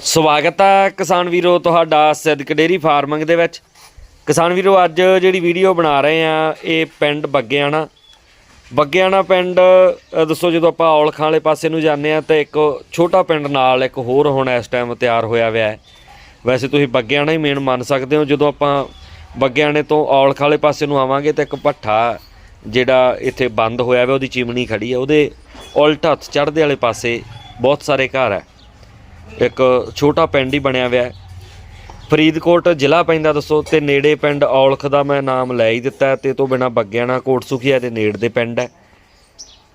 ਸਵਾਗਤ ਹੈ ਕਿਸਾਨ ਵੀਰੋ ਤੁਹਾਡਾ ਸਿੱਧਕ ਡੇਰੀ ਫਾਰਮਿੰਗ ਦੇ ਵਿੱਚ। ਕਿਸਾਨ ਵੀਰੋ, ਅੱਜ ਜਿਹੜੀ ਵੀਡੀਓ ਬਣਾ ਰਹੇ ਆ, ਇਹ ਪਿੰਡ ਬੱਗਿਆਣਾ। ਬੱਗਿਆਣਾ ਪਿੰਡ ਦੱਸੋ ਜਦੋਂ ਆਪਾਂ ਔਲਖਾਂ ਵਾਲੇ ਪਾਸੇ ਨੂੰ ਜਾਂਦੇ ਆ ਤਾਂ ਇੱਕ ਛੋਟਾ ਪਿੰਡ ਨਾਲ ਇੱਕ ਹੋਰ ਹੁਣ ਇਸ ਟਾਈਮ ਤਿਆਰ ਹੋਇਆ ਹੋਇਆ ਹੈ। ਵੈਸੇ ਤੁਸੀਂ ਬੱਗਿਆਣਾ ਹੀ ਮੇਨ ਮੰਨ ਸਕਦੇ ਹੋ, ਜਦੋਂ ਆਪਾਂ ਬੱਗਿਆਣੇ ਤੋਂ ਔਲਖ ਵਾਲੇ ਪਾਸੇ ਨੂੰ ਆਵਾਂਗੇ ਤਾਂ ਇੱਕ ਭੱਠਾ ਜਿਹੜਾ ਇੱਥੇ ਬੰਦ ਹੋਇਆ ਹੋਇਆ ਉਹਦੀ ਚਿਮਨੀ ਖੜੀ ਹੈ। ਉਹਦੇ ਉਲਟ ਹੱਥ ਚੜ੍ਹਦੇ ਵਾਲੇ ਪਾਸੇ ਬਹੁਤ ਸਾਰੇ ਘਰ ਹੈ। ਇੱਕ ਛੋਟਾ ਪਿੰਡ ਹੀ ਬਣਿਆ ਹੋਇਆ ਹੈ। ਫਰੀਦਕੋਟ ਜ਼ਿਲ੍ਹਾ ਪੈਂਦਾ ਦੱਸੋ ਤੇ ਨੇੜੇ ਪਿੰਡ ਔਲਖ ਦਾ ਮੈਂ ਨਾਮ ਲੈ ਹੀ ਦਿੱਤਾ ਹੈ ਤੇ ਤੋਂ ਬਿਨਾ ਬੱਗਿਆਣਾ ਕੋਟ ਸੁਖੀਆ ਦੇ ਨੇੜ ਦੇ ਪਿੰਡ ਹੈ।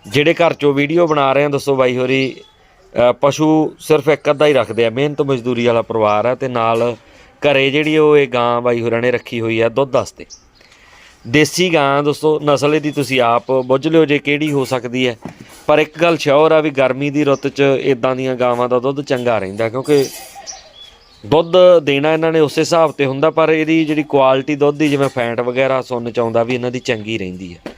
ਜਿਹੜੇ ਘਰ ਚੋਂ ਵੀਡੀਓ ਬਣਾ ਰਹੇ ਆ ਦੱਸੋ ਬਾਈ ਹੋਰੀ ਪਸ਼ੂ ਸਿਰਫ ਇੱਕ ਅੱਧਾ ਹੀ ਰੱਖਦੇ ਆ, ਮਿਹਨਤ ਮਜ਼ਦੂਰੀ ਵਾਲਾ ਪਰਿਵਾਰ ਹੈ ਤੇ ਨਾਲ ਘਰੇ ਜਿਹੜੀ ਉਹ ਇਹ ਗਾਂ ਬਾਈ ਹੋਰਾਂ ਨੇ ਰੱਖੀ ਹੋਈ ਆ ਦੁੱਧ ਵਾਸਤੇ। ਦੇਸੀ ਗਾਂ ਦੋਸਤੋ ਨਸਲ ਇਹਦੀ ਤੁਸੀਂ ਆਪ ਬੁੱਝ ਲਿਓ ਜੇ ਕਿਹੜੀ ਹੋ ਸਕਦੀ ਹੈ। ਪਰ ਇੱਕ ਗੱਲ ਸ਼ੋਰ ਆ ਵੀ ਗਰਮੀ ਦੀ ਰੁੱਤ 'ਚ ਇਦਾਂ ਦੀਆਂ ਗਾਵਾਂ ਦਾ ਦੁੱਧ ਚੰਗਾ ਰਹਿੰਦਾ, ਕਿਉਂਕਿ ਦੁੱਧ ਦੇਣਾ ਇਹਨਾਂ ਨੇ ਉਸੇ ਹਿਸਾਬ ਤੇ ਹੁੰਦਾ, ਪਰ ਇਹਦੀ ਜਿਹੜੀ ਕੁਆਲਿਟੀ ਦੁੱਧ ਦੀ, ਜਿਵੇਂ ਫੈਂਟ ਵਗੈਰਾ ਸੁਣਨ ਚ ਆਉਂਦਾ ਵੀ ਇਹਨਾਂ ਦੀ ਚੰਗੀ ਰਹਿੰਦੀ ਹੈ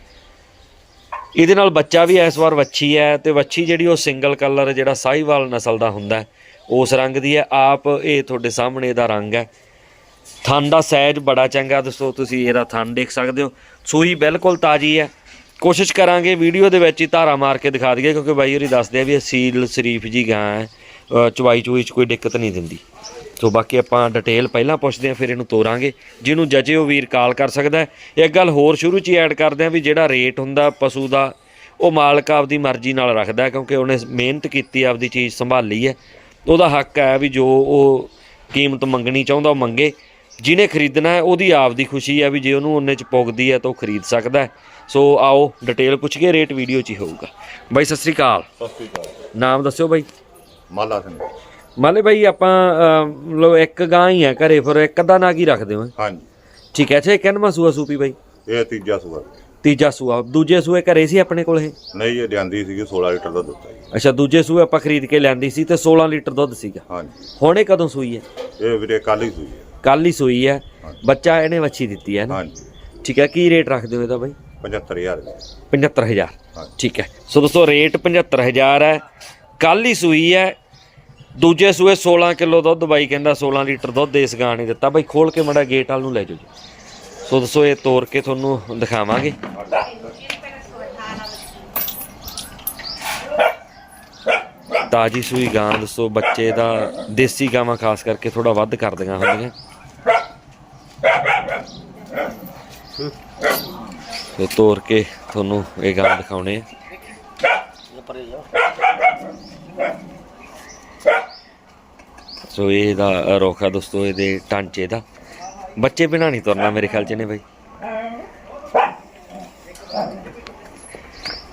ਇਹਦੇ ਨਾਲ ਬੱਚਾ ਵੀ ਇਸ ਵਾਰ ਵੱਛੀ ਹੈ ਤੇ ਵੱਛੀ ਜਿਹੜੀ ਉਹ ਸਿੰਗਲ ਕਲਰ ਜਿਹੜਾ ਸਾਹੀਵਾਲ ਨਸਲ ਦਾ ਹੁੰਦਾ ਉਸ ਰੰਗ ਦੀ ਹੈ। ਆਪ ਇਹ ਤੁਹਾਡੇ ਸਾਹਮਣੇ ਇਹਦਾ ਰੰਗ ਹੈ। ਥਣ ਦਾ ਸਾਈਜ਼ ਬੜਾ ਚੰਗਾ ਦੋਸਤੋ ਤੁਸੀਂ ਇਹਦਾ ਥਣ ਦੇਖ ਸਕਦੇ ਹੋ। ਸੂਈ ਬਿਲਕੁਲ ਤਾਜੀ ਹੈ। ਕੋਸ਼ਿਸ਼ ਕਰਾਂਗੇ ਵੀਡੀਓ ਦੇ ਵਿੱਚ ਹੀ ਧਾਰਾ ਮਾਰ ਕੇ ਦਿਖਾ ਦਈਏ, ਕਿਉਂਕਿ ਬਾਈ ਹੋਰੀ ਦੱਸਦੇ ਆ ਵੀ ਅਸੀਲ ਸ਼ਰੀਫ ਜੀ ਗਾਂ ਹੈ ਚਵਾਈ ਚੂਈ ਚ ਕੋਈ ਦਿੱਕਤ ਨਹੀਂ ਦਿੰਦੀ। ਸੋ ਬਾਕੀ ਆਪਾਂ ਡਿਟੇਲ ਪਹਿਲਾਂ ਪੁੱਛਦੇ ਆ ਫਿਰ ਇਹਨੂੰ ਤੋਰਾਂਗੇ। ਜਿਹਨੂੰ ਜਜੇ ਉਹ ਵੀਰ ਕਾਲ ਕਰ ਸਕਦਾ ਇੱਕ ਗੱਲ ਹੋਰ ਸ਼ੁਰੂ 'ਚ ਹੀ ਐਡ ਕਰਦੇ ਆ ਵੀ ਜਿਹੜਾ ਰੇਟ ਹੁੰਦਾ ਪਸ਼ੂ ਦਾ, ਉਹ ਮਾਲਕ ਆਪਦੀ ਮਰਜ਼ੀ ਨਾਲ ਰੱਖਦਾ ਕਿਉਂਕਿ ਉਹਨੇ ਮਿਹਨਤ ਕੀਤੀ, ਆਪਦੀ ਚੀਜ਼ ਸੰਭਾਲੀ ਹੈ। ਉਹਦਾ ਹੱਕ ਹੈ ਵੀ ਜੋ ਉਹ ਕੀਮਤ ਮੰਗਣੀ ਚਾਹੁੰਦਾ, ਉਹ ਮੰਗੇ। ਜਿਹਨੇ ਖਰੀਦਣਾ ਹੈ ਉਹਦੀ ਆਪਦੀ ਖੁਸ਼ੀ ਹੈ ਵੀ ਜੇ ਉਹਨੂੰ ਉਹਨੇ ਚ ਪੁੱਗਦੀ ਹੈ ਤਾਂ ਉਹ ਖਰੀਦ ਸਕਦਾ ਹੈ। ਸੋ ਆਓ ਡਿਟੇਲ ਪੁੱਛ ਕੇ ਰੇਟ ਵੀਡੀਓ 'ਚ ਹੀ ਹੋਊਗਾ। ਬਾਈ ਸਤਿ ਸ੍ਰੀ ਅਕਾਲ। ਸਤਿ ਸ਼੍ਰੀ ਅਕਾਲ। ਨਾਮ ਦੱਸਿਓ ਬਾਈ। ਮਾਲਾ ਸਿੰਘ। ਮਾਲੇ ਬਾਈ ਆਪਾਂ ਮਤਲਬ ਇੱਕ ਗਾਂ ਹੀ ਆ ਘਰੇ ਫਿਰ ਇੱਕ ਅੱਧਾ ਨਾ ਕੀ ਰੱਖਦੇ ਹੋ? ਹਾਂਜੀ। ਠੀਕ ਹੈ ਇਹ ਕਿੰਨਵਾਂ ਸੂਆ ਸੂਪੀ ਬਾਈ? ਇਹ ਤੀਜਾ ਸੂਆ। ਤੀਜਾ ਸੂਆ। ਦੂਜੇ ਸੂਏ ਘਰੇ ਸੀ ਆਪਣੇ ਕੋਲ ਇਹ? ਨਹੀਂ ਇਹ ਜਾਂਦੀ ਸੀਗੀ 16 ਲੀਟਰ ਦਾ ਦੁੱਧ ਹੈ ਅੱਛਾ ਦੂਜੇ ਸੂਏ ਆਪਾਂ ਖਰੀਦ ਕੇ ਲਿਆਂਦੀ ਸੀ ਤੇ 16 ਲੀਟਰ ਦੁੱਧ ਸੀਗਾ। ਹਾਂਜੀ। ਹੁਣ ਇਹ ਕਦੋਂ ਸੂਈ ਹੈ? ਇਹ ਵੀਰੇ ਕੱਲ ਹੀ ਸੂਈ ਹੈ। ਕੱਲ ਹੀ ਸੂਈ ਹੈ। ਬੱਚਾ ਇਹਨੇ ਵੱਛੀ ਦਿੱਤੀ ਹੈ ਨਾ। ਹਾਂਜੀ। ਠੀਕ ਹੈ ਕੀ ਰੇਟ ਰੱਖਦੇ ਹੋ ਇਹਦਾ ਬਾਈ? 75000 ਦੀ 75000 ਹਾਂਜੀ। ਠੀਕ ਹੈ। ਸੋ ਦੋਸਤੋ ਰੇਟ 75000 ਹੈ। ਕੱਲ ਹੀ ਸੂਈ ਹੈ। ਦੂਜੇ ਸੂਏ 16 ਕਿਲੋ ਦੁੱਧ ਬਾਈ ਕਹਿੰਦਾ 16 ਲੀਟਰ ਦੁੱਧ ਇਸ ਗਾਂ ਨੇ ਦਿੱਤਾ। ਬਾਈ ਖੋਲ ਕੇ ਮੜਾ ਗੇਟ ਵਾਲ ਨੂੰ ਲੈ ਜਾਓ ਜੀ। ਸੋ ਦੋਸਤੋ ਇਹ ਤੋੜ ਕੇ ਤੁਹਾਨੂੰ ਦਿਖਾਵਾਂਗੇ। ਤਾਜੀ ਸੂਈ ਗਾਂ ਦੱਸੋ ਬੱਚੇ ਦਾ ਦੇਸੀ ਗਾਵਾਂ ਖਾਸ ਕਰਕੇ ਥੋੜਾ ਵੱਧ ਕਰਦੀਆਂ ਹੁੰਦੀਆਂ। ਤੇ ਤੋੜ ਕੇ ਤੁਹਾਨੂੰ ਇਹ ਗਾਂ ਦਿਖਾਉਣੇ ਆ। ਸੋ ਇਹਦਾ ਰੋਖਾ ਦੋਸਤੋ, ਇਹਦੇ ਟਾਂਚੇ ਦਾ। ਬੱਚੇ ਬਿਨਾਂ ਨਹੀਂ ਤੁਰਨਾ ਮੇਰੇ ਖਿਆਲ ਚ ਨੇ ਬਾਈ।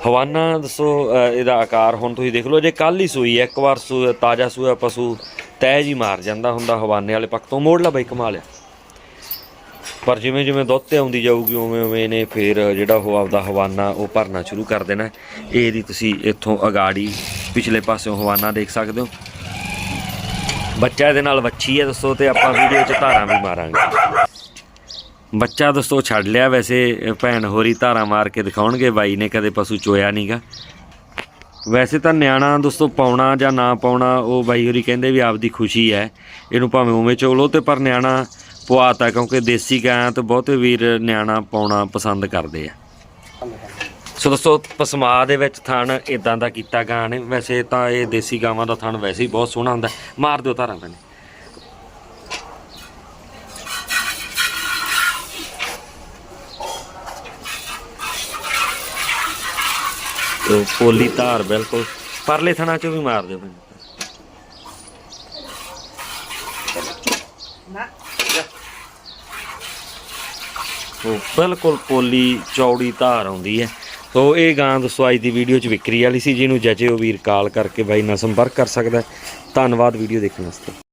ਹਵਾਨਾ ਦੱਸੋ ਇਹਦਾ ਆਕਾਰ ਹੁਣ ਤੁਸੀਂ ਦੇਖ ਲਓ, ਜੇ ਕੱਲ ਹੀ ਸੂਈ ਹੈ, ਇੱਕ ਵਾਰ ਸੂ, ਤਾਜ਼ਾ ਸੂਆ ਪਸ਼ੂ ਤਹਿ ਹੀ ਮਾਰ ਜਾਂਦਾ ਹੁੰਦਾ ਹਵਾਨੇ ਵਾਲੇ ਪੱਖ ਤੋਂ। ਮੋੜ ਲਾ ਬਾਈ ਕਮਾ ਲਿਆ ਪਰ ਜਿਵੇਂ ਜਿਵੇਂ ਦੁੱਧ ਤੇ ਆਉਂਦੀ ਜਾਊਗੀ, ਉਵੇਂ ਉਵੇਂ ਇਹਨੇ ਫਿਰ ਜਿਹੜਾ ਉਹ ਆਪਦਾ ਹਵਾਨਾ ਉਹ ਭਰਨਾ ਸ਼ੁਰੂ ਕਰ ਦੇਣਾ ਇਹਦੀ ਤੁਸੀਂ ਇੱਥੋਂ ਅਗਾੜੀ ਪਿਛਲੇ ਪਾਸਿਓਂ ਹਵਾਨਾ ਦੇਖ ਸਕਦੇ ਹੋ। ਬੱਚਾ ਇਹਦੇ ਨਾਲ ਵੱਛੀ ਹੈ ਦੱਸੋ ਤੇ ਆਪਾਂ ਵੀਡੀਓ 'ਚ ਧਾਰਾਂ ਵੀ ਮਾਰਾਂਗੇ। ਬੱਚਾ ਦੋਸਤੋ ਛੱਡ ਲਿਆ, ਵੈਸੇ ਭੈਣ ਹੋਰੀ ਧਾਰਾਂ ਮਾਰ ਕੇ ਦਿਖਾਉਣਗੇ, ਬਾਈ ਨੇ ਕਦੇ ਪਸ਼ੂ ਚੋਇਆ ਨਹੀਂਗਾ ਵੈਸੇ ਤਾਂ ਨਿਆਣਾ ਦੋਸਤੋ ਪਾਉਣਾ ਜਾਂ ਨਾ ਪਾਉਣਾ, ਉਹ ਬਾਈ ਹੋਰੀ ਕਹਿੰਦੇ ਵੀ ਆਪਦੀ ਖੁਸ਼ੀ ਹੈ। ਇਹਨੂੰ ਭਾਵੇਂ ਉਵੇਂ ਚੋ ਲਓ ਤੇ ਪਰ ਨਿਆਣਾ ਪਵਾਤਾ ਕਿਉਂਕਿ ਦੇਸੀ ਗਾਂ ਤੇ ਬਹੁਤੇ ਵੀਰ ਨਿਆਣਾ ਪਾਉਣਾ ਪਸੰਦ ਕਰਦੇ ਆ। ਸੋ ਦੋਸਤੋ, ਪਸਮਾ ਦੇ ਵਿੱਚ ਥਣ ਇਦਾਂ ਦਾ ਕੀਤਾ ਗਾਂ ਨੇ। ਵੈਸੇ ਤਾਂ ਇਹ ਦੇਸੀ ਗਾਵਾਂ ਦਾ ਥਣ ਵੈਸੇ ਹੀ ਬਹੁਤ ਸੋਹਣਾ ਹੁੰਦਾ। ਮਾਰ ਦਿਓ ਧਾਰਾਂ ਪੈਣੇ। ਉਹ ਪੋਲੀ ਧਾਰ ਬਿਲਕੁਲ ਪਰਲੇ ਥਣਾ ਚੋਂ ਵੀ ਮਾਰ ਦਿਓ ਮੈਨੂੰ ਉਹ ਬਿਲਕੁਲ ਪੋਲੀ ਚੌੜੀ ਧਾਰ ਆਉਂਦੀ ਹੈ। ਸੋ ਇਹ ਗਾਂ ਦੋਸਤੋ ਅੱਜ ਦੀ ਵੀਡੀਓ ਚ ਵਿਕਰੀ ਵਾਲੀ ਸੀ, ਜਿਹਨੂੰ ਜਚੇ ਉਹ ਵੀਰ ਕਾਲ ਕਰਕੇ ਬਾਈ ਨਾਲ ਸੰਪਰਕ ਕਰ ਸਕਦਾ ਧੰਨਵਾਦ ਵੀਡੀਓ ਦੇਖਣ ਵਾਸਤੇ।